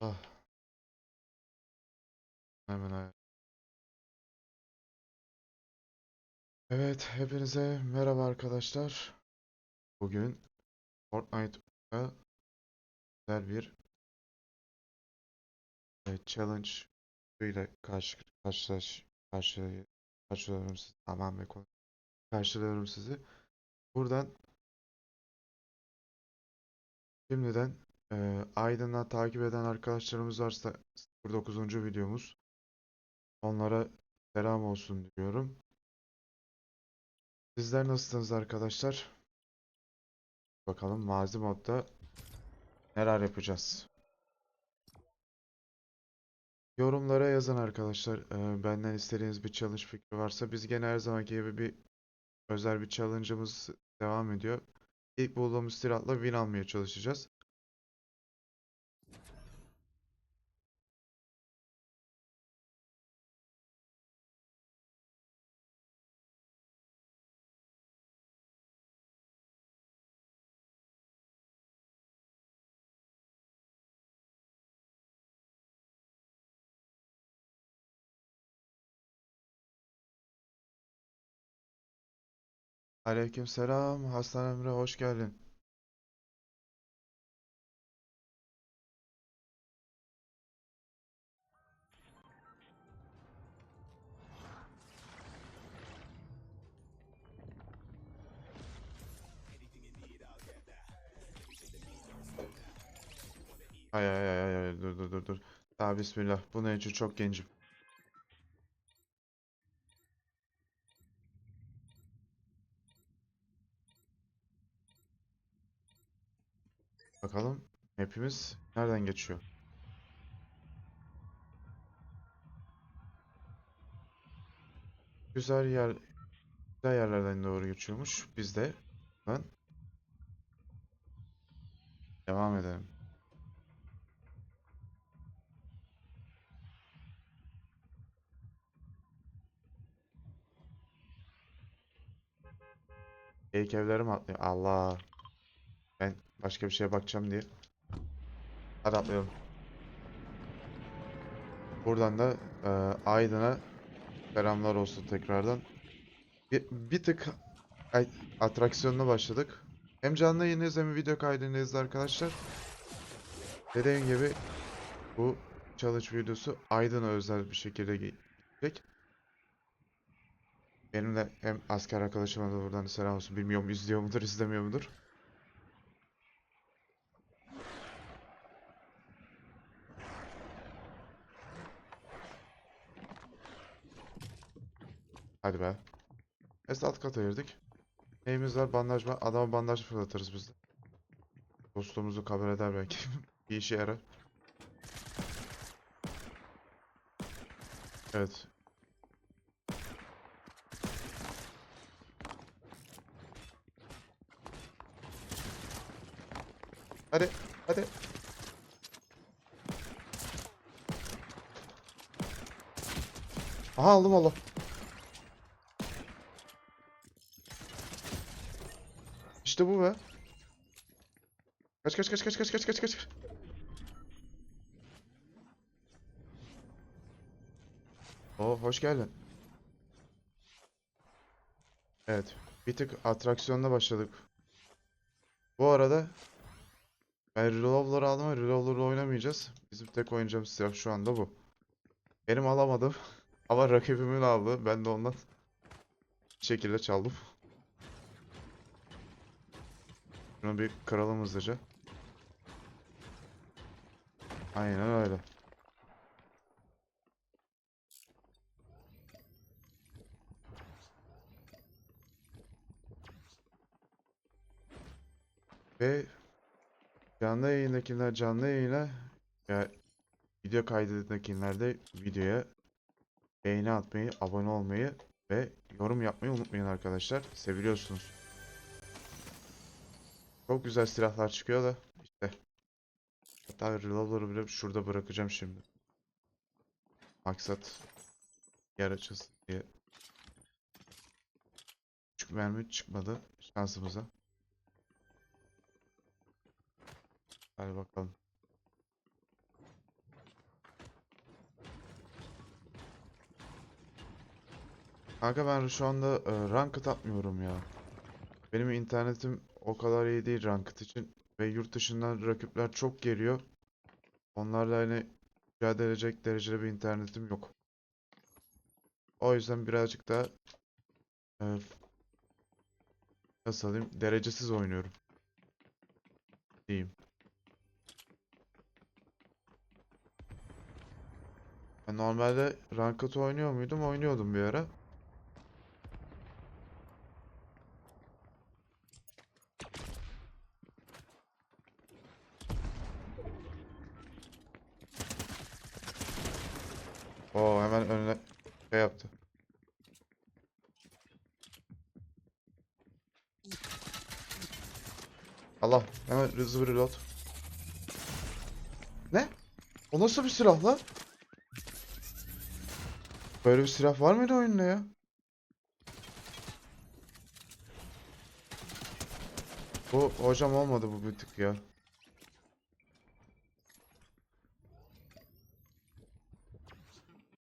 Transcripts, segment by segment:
Ah. Hemen Evet, hepinize merhaba arkadaşlar. Bugün Fortnite'da güzel bir e, challenge ile karşı karşılaş karşı karşılıyorum sizi. Tamam ve konu karşılıyorum sizi. Buradan şimdiden e, Aydın'dan takip eden arkadaşlarımız varsa 09. videomuz. Onlara selam olsun diyorum. Sizler nasılsınız arkadaşlar? Bakalım mazi modda neler yapacağız? Yorumlara yazın arkadaşlar. Ee, benden istediğiniz bir challenge fikri varsa biz gene her zamanki gibi bir özel bir challenge'ımız devam ediyor. İlk bulduğumuz silahla win almaya çalışacağız. Aleykümselam Hasan Emre hoş geldin. Ay ay ay ay dur dur dur dur. Daha bismillah. Bunun için çok gencim. Bakalım hepimiz nereden geçiyor? Güzel yer güzel yerlerden doğru geçiyormuş. Biz de lan devam edelim. İlk evlerim atlıyor. Allah. Başka bir şeye bakacağım diye. Hadi atlayalım. Buradan da e, Aydın'a selamlar olsun tekrardan. Bir, bir tık ay- atraksiyonuna başladık. Hem canlı yayındayız hem video kaydındayız arkadaşlar. Dediğim gibi bu challenge videosu Aydın'a özel bir şekilde gelecek. Benim de hem asker arkadaşıma da buradan selam olsun. Bilmiyorum izliyor mudur, izlemiyor mudur? Hadi be. Neyse alt kata girdik. Neyimiz var? Bandaj var. Adama bandaj fırlatırız biz de. Dostluğumuzu kabul eder belki. Bir işe yarar. Evet. Hadi. Hadi. Aha aldım Allah. İşte bu be. Kaç kaç kaç kaç kaç kaç kaç kaç. Oo hoş geldin. Evet. Bir tık atraksiyonla başladık. Bu arada ben Revolver'ı aldım ama Revolver'la oynamayacağız. Bizim tek oynayacağımız silah şu anda bu. Benim alamadım. Ama rakibimin aldı. Ben de ondan bir şekilde çaldım. Şunu bir kıralım hızlıca. Aynen öyle. Ve canlı yayındakiler canlı yayına ya video kaydındakiler de videoya beğeni atmayı, abone olmayı ve yorum yapmayı unutmayın arkadaşlar. Seviliyorsunuz. Çok güzel silahlar çıkıyor da işte. Hatta reloader'ı bile şurada bırakacağım şimdi. Maksat yer açılsın diye. Küçük mermi çıkmadı şansımıza. Hadi bakalım. Kanka ben şu anda e, rank atmıyorum ya. Benim internetim o kadar iyi değil ranked için. Ve yurt dışından rakipler çok geliyor. Onlarla hani mücadele edecek derecede bir internetim yok. O yüzden birazcık daha e, nasıl diyeyim derecesiz oynuyorum. Diyeyim. Normalde ranked oynuyor muydum? Oynuyordum bir ara. Oo hemen önüne şey yaptı. Allah hemen hızlı bir reload. Ne? O nasıl bir silah lan? Böyle bir silah var mıydı oyunda ya? Bu hocam olmadı bu bir tık ya.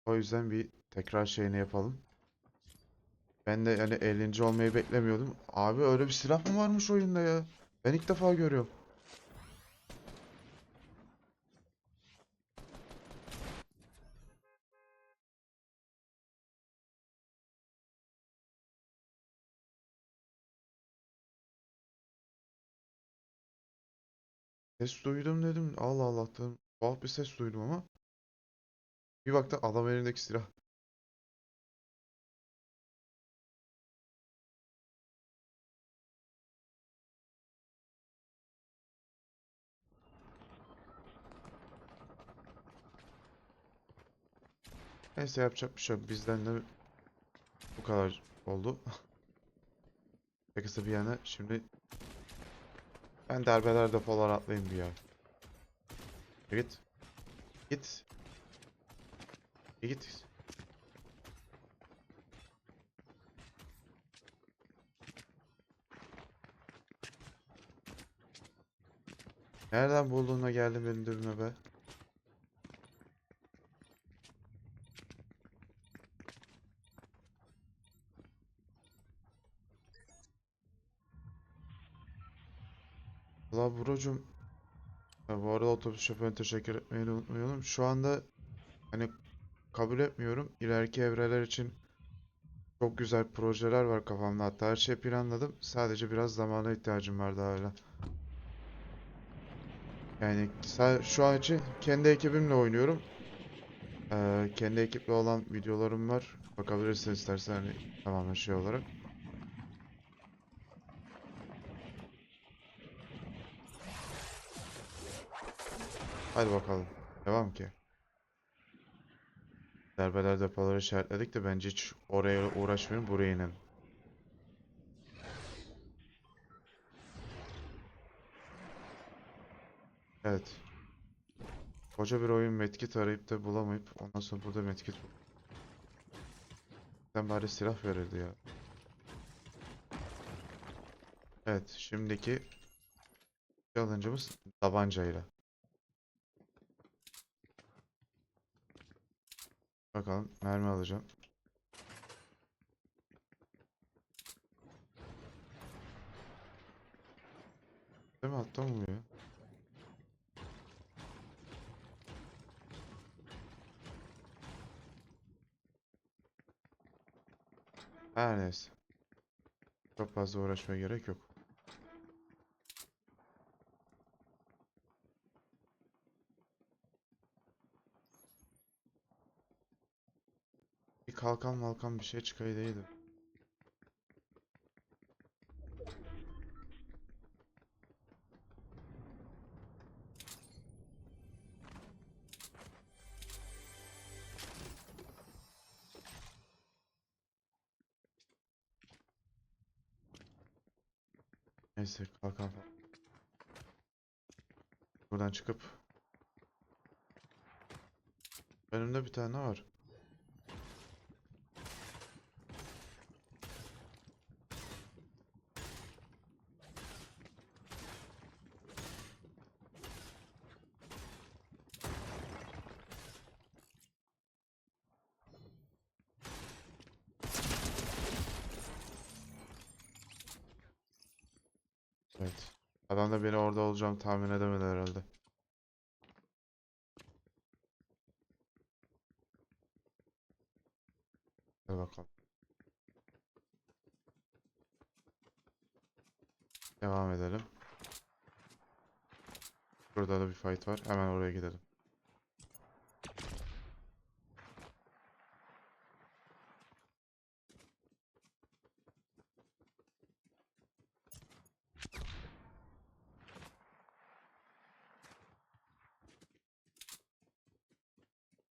O yüzden bir tekrar şeyini yapalım. Ben de yani 50. olmayı beklemiyordum. Abi öyle bir silah mı varmış oyunda ya? Ben ilk defa görüyorum. Ses duydum dedim. Allah Allah dedim. Tuhaf bir ses duydum ama. Bir baktım adam elindeki silah. Neyse yapacak bir şey yok. Bizden de bu kadar oldu. Şakası bir yana şimdi ben derbeler depolar atlayayım bir ya. Git. Git. Git. Nereden bulduğuna geldim benim dibime be. Valla brocum ya bu arada otobüs şoförüne teşekkür etmeyi unutmayalım. Şu anda hani kabul etmiyorum. İleriki evreler için çok güzel projeler var kafamda. Hatta her şeyi planladım. Sadece biraz zamana ihtiyacım var daha hala. Yani şu an için kendi ekibimle oynuyorum. Ee, kendi ekiple olan videolarım var. Bakabilirsin istersen hani tamamen şey olarak. Hadi bakalım. Devam ki. Darbeler depoları işaretledik de bence hiç oraya uğraşmayın buraya inin. Evet. Koca bir oyun medkit arayıp da bulamayıp ondan sonra burada medkit bul. Sen bari silah verirdi ya. Evet, şimdiki challenge'ımız tabancayla. Bakalım mermi alacağım. Değil mi? Ya? Her neyse. Çok fazla uğraşmaya gerek yok. Kalkan malkan bir şey çıkaydıydı. Neyse kalkan. Buradan çıkıp önümde bir tane var. Evet. Adam da beni orada olacağım tahmin edemedi herhalde. Hadi bakalım. Devam edelim. Burada da bir fight var. Hemen oraya gidelim.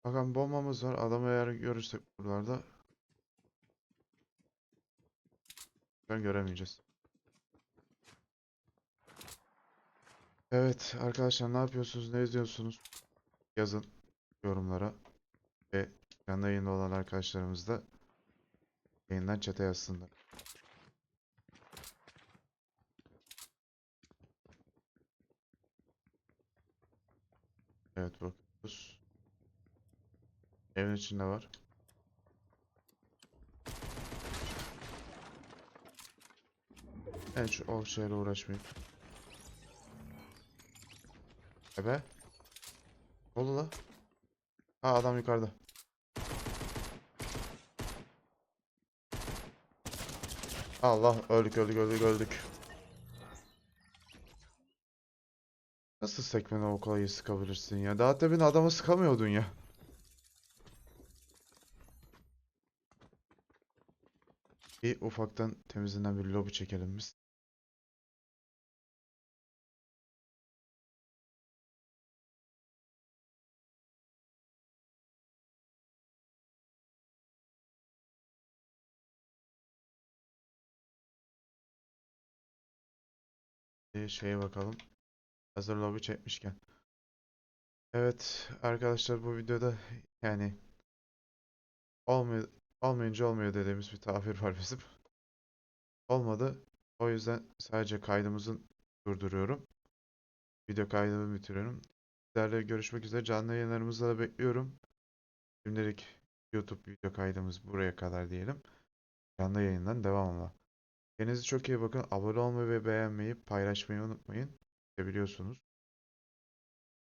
Bakalım bombamız var. Adamı eğer görürsek buralarda ben göremeyeceğiz. Evet arkadaşlar ne yapıyorsunuz? Ne izliyorsunuz? Yazın yorumlara. Ve canlı yayında olan arkadaşlarımız da yayından chat'e yazsınlar. Evet bakıyoruz. Evin içinde var. Şu o şeyle uğraşmayayım. Ebe. Ne oldu la? Ha adam yukarıda. Allah öldük öldük öldük öldük. Nasıl sekmene o kolayı sıkabilirsin ya? Daha demin adamı sıkamıyordun ya. Bir ufaktan temizinden bir lobi çekelim biz. Bir şeye bakalım. Hazır lobi çekmişken. Evet arkadaşlar bu videoda yani olmuyor, olmayınca olmuyor dediğimiz bir tabir var bizim. Olmadı. O yüzden sadece kaydımızı durduruyorum. Video kaydımı bitiriyorum. Sizlerle görüşmek üzere. Canlı yayınlarımızda da bekliyorum. Şimdilik YouTube video kaydımız buraya kadar diyelim. Canlı yayından devam ama. Kendinize çok iyi bakın. Abone olmayı ve beğenmeyi, paylaşmayı unutmayın. Biliyorsunuz.